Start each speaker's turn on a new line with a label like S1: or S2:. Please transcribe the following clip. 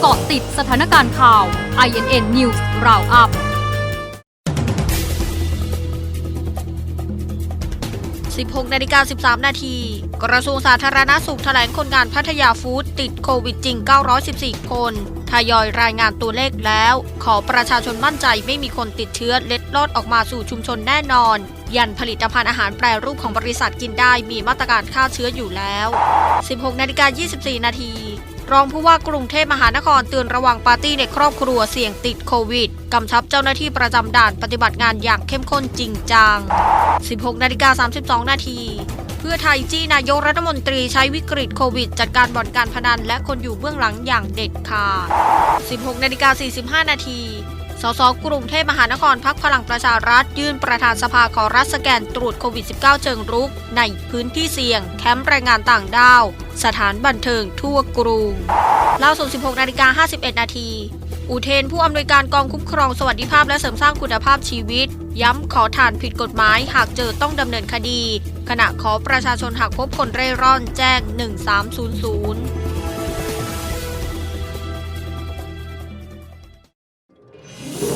S1: เกาะติดสถานการณ์ข่าว INN News Roundup
S2: 16นาฬิกา13 นาที กระทรวงสาธารณาสุขแถลงคนงานพัทยาฟู้ดติดโควิดจริง 914 คน ทยอยรายงานตัวเลขแล้ว ขอประชาชนมั่นใจไม่มีคนติดเชื้อเล็ดลอดออกมาสู่ชุมชนแน่นอน ยันผลิตภัณฑ์อาหารแปรรูปของบริษัทกินได้มีมาตรการฆ่าเชื้ออยู่แล้ว 16นาฬิกา24 นาที รองผู้ว่ากรุงเทพมหานครเตือนระวังปาร์ตี้ในครอบครัวเสี่ยงติดโควิด กำชับเจ้าหน้าที่ประจำด่านปฏิบัติงานอย่างเข้มข้นจริงจัง 16นาฬิกา32 นาทีเพื่อไทยจี้นายกรัฐมนตรีใช้วิกฤตโควิด จัดการบ่อนการพนันและคนอยู่เบื้องหลังอย่างเด็ดขาด16นาฬิกา45 นาที สสกรุงเทพมหานครพักพลังประชารัฐ ยื่นประธานสภาขอรัฐสแกนตรวจโควิด -19 เชิงรุก ในพื้นที่เสี่ยง แคมป์แรงงานต่างด้าว สถานบันเทิงทั่วกรุงล่าสุด 16 นาฬิกา 51 นาทีอุเทนผู้อำนวยการกองคุ้มครองสวัสดิภาพและเสริมสร้างคุณภาพชีวิต ย้ำขอทานผิดกฎหมายหากเจอต้องดำเนินคดี ขณะขอประชาชนหากพบคนเร่ร่อนแจ้ง 1300